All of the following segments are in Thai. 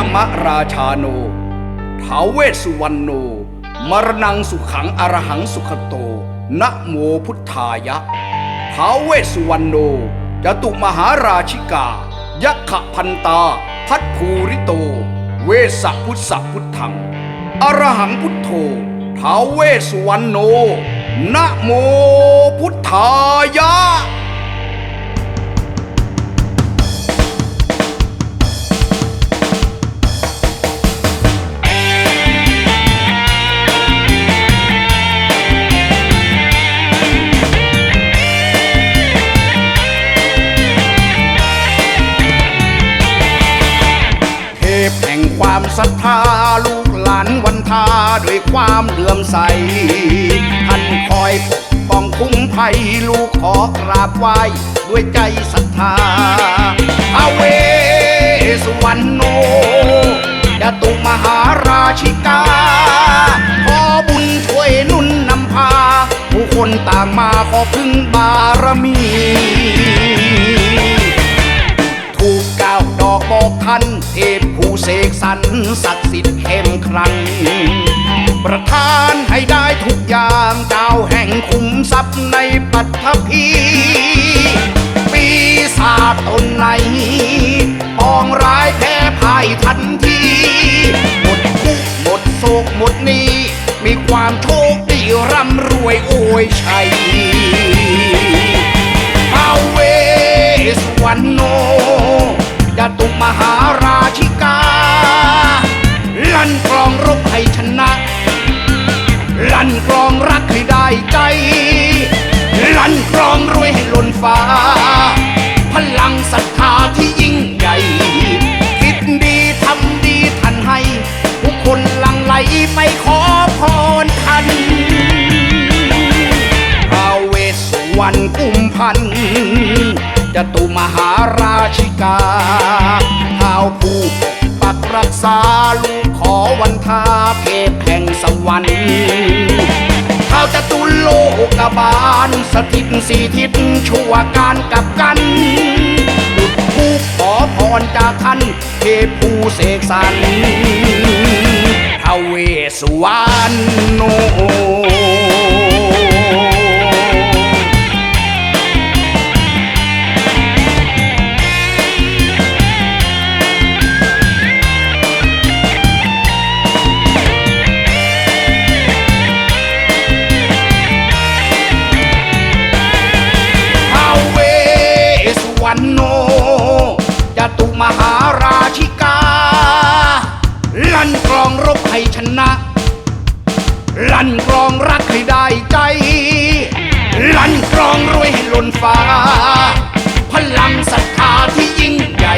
ยมราชาโนท้าเวสุวรรณโน มรณังสุขังอรหังสุขโต นะโมพุทธายะท้าเวสุวรรณโนจตุมหาราชิกา ยักขพันตา พัทภูริโต เวสสะพุทธพุทธัง อรหังพุทโธท้าเวสุวรรณโน นะโมพุทธายะ พแห่งความศรัทธาลูกหลานวันทาด้วยความเลื่อมใส ท่านคอยปกป้องคุ้มภัยลูกขอกราบไหว้ด้วยใจศรัทธาอาเวสุวรรณโนยตุมหาราชิกา ขอบุญช่วยนุนนำพา ผู้คนต่างมาขอพึ่งบารมี อกบอกท่านเทพผู้เสกสรรศักดิ์สิทธิ์เข้มครันประทานให้ได้ทุกอย่างเจ้าแห่งคุ้มทรัพย์ในปัทภีปีศาจตนไหนปองร้ายแพ้พ่ายทันที หมดทุกหมดโศกหมดนี้ มีความโชคดีร่ำรวยโอยชัยท้าเวสสุวรรณโน จตุมหาราชิกา ลั่นกลองรบให้ชนะ ลั่นกลองรักให้ได้ใจ ลั่นกลองรวยให้ล้นฟ้า พลังศรัทธาที่ยิ่งใหญ่ คิดดีทำดีทันให้ผู้คนหลังไหลไปขอพรท่านท้าวเวสสุวรรณกุมพันธ์ จตุมหาราชิกาท้าวผู้ปกปักรักษาลูกขอวันทาเพพแห่งสวรรค์ท้าวจตุโลกบาลสถิตสี่ทิศชั่วการกับกันดุจผู้ขอพรจากท่านเทพผู้เสกสรรท้าวเวสวรรณโน ให้ชนะ ลั่นกลองรักให้ได้ใจ ลั่นกลองรวยให้ล้นฟ้า พลังศรัทธาที่ยิ่งใหญ่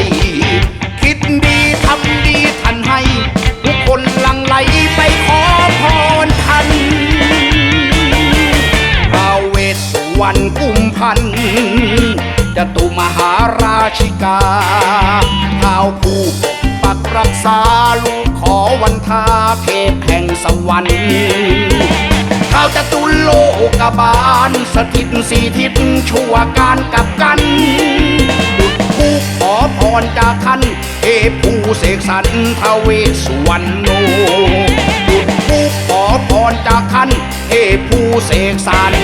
คิดดีทำดีทันให้ผู้คนลังไหลไปขอพรท่านท้าเวสสุวรรณกุมพันจตุมหาราชิกาท้าวผู้ปกปักรักษาลู ขอวันทาเทพแห่งสวรรค์ท้าวจตุลโลกบาล สถิตสี่ทิศชั่วการกับกันดุจผู้ขอพรจากท่านเทพผู้เสกสรรทวเวสสุวรรณโนดุจผู้ขอพรจากท่านเทพผู้เสกสรร